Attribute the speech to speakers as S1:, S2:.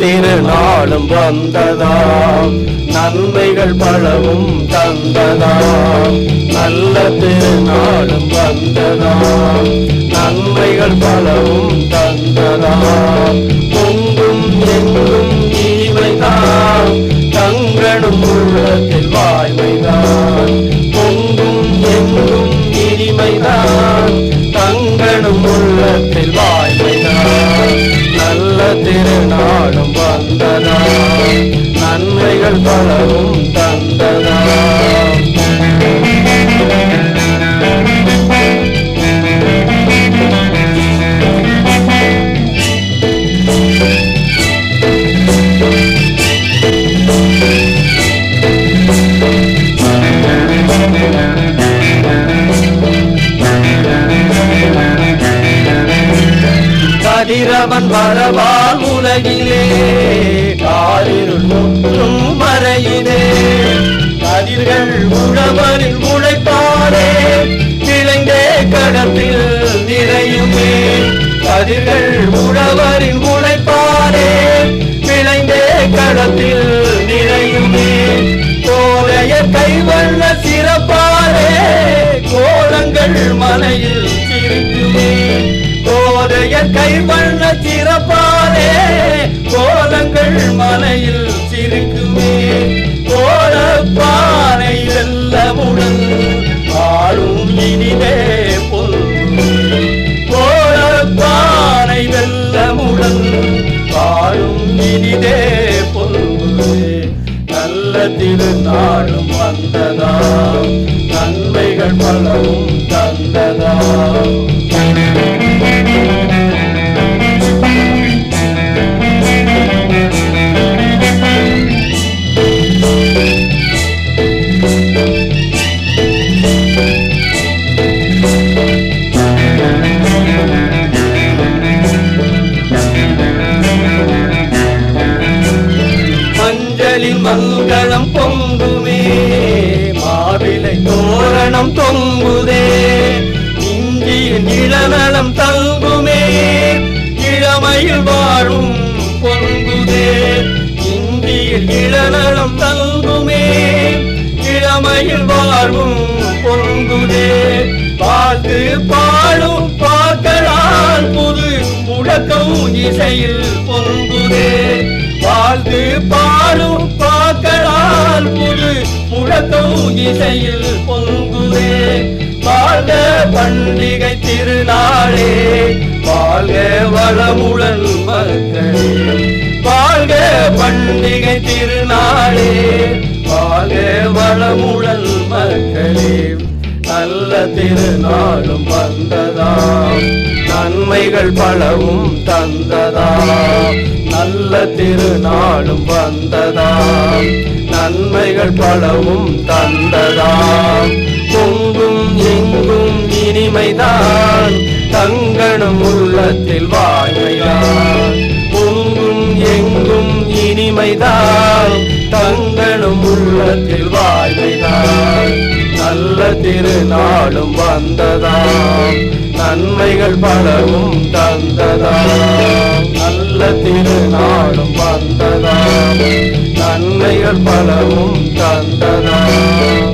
S1: திருநாளும் வந்ததாம். நன்மைகள் பலவும் தந்ததாம். நல்ல திருநாளும் வந்ததாம். நன்மைகள் பலவும் தந்ததாம். பொங்கும் எங்கும் இனிமைதான். தங்களும் உள்ளத்தில் வாய்மைதான். பொங்கும் எங்கும் இனிமைதான். தங்களும் உள்ளத்தில் வாய்மைதான். நல்ல திருநாள். பலவும் தந்ததாம் கதிரவன் வரவால் உலகிலே காலிருந்தும் முற்றும் கதிர்கள் உழவரில் உழைப்பாரே விளைந்தே கடத்தில் நிறையுமே. கதிர்கள் உழவரின் உழைப்பாரே விளைந்தே கடத்தில் நிறையுமே. கோலைய கைவண்ண சிறப்பாரே கோலங்கள் மலையில் சிரிக்குமே. கோதைய கைவண்ண சிறப்பாரே கோலங்கள் மலையில் இருக்குமே. சிரிக்குமே கோலப்பானை வெல்லமுடன் ஆளும் இனிதே பொல்குமே கோலப்பானை வெல்லமுடன் ஆளும் இனிதே பொல்குமே நல்ல திருநாளும் வந்ததாம். நன்மைகள் பலவும் தந்ததாம். மஞ்சளில் மங்களம் பொங்குமே. மாவிலை தோரணம் தொங்குதே. இஞ்சியில் இளநலம் தங்குமே. இளமையில் வாழும் பொங்குதே. இஞ்சியில் இளநலம் தங்குமே. இளமையில் வாழும் பொங்குதே. பார்த்து பாடும் பாக்களால் புது முழக்கம் இசையில் பொங்குதே. வாழ்ந்து பாடும் பாக்களால் முழு முழக்கம் இசையில் பொங்குவே. வாழ்க பண்டிகை திருநாளே. வாழ்க வளமுடன் மக்களே. வாழ்க பண்டிகை திருநாளே. வாழ்க வளமுடன் மக்களே. நல்ல திருநாளும் வந்ததாம். நன்மைகள் பலவும் தந்ததா? நல்ல திருநாளும் வந்ததா? நன்மைகள் பலவும் தந்ததா? பொங்கும் எங்கும் இனிமைதான். தங்கணும் உள்ளத்தில் வாய்மைதான். பொங்கும் எங்கும் இனிமைதான். தங்கணும் உள்ளத்தில் வாழ்மைதான் நல்ல திருநாளும் வந்ததாம் நன்மைகள் பலவும் தந்ததாம் நல்ல திருநாளும் வந்ததாம் நன்மைகள் பலவும் தந்ததாம்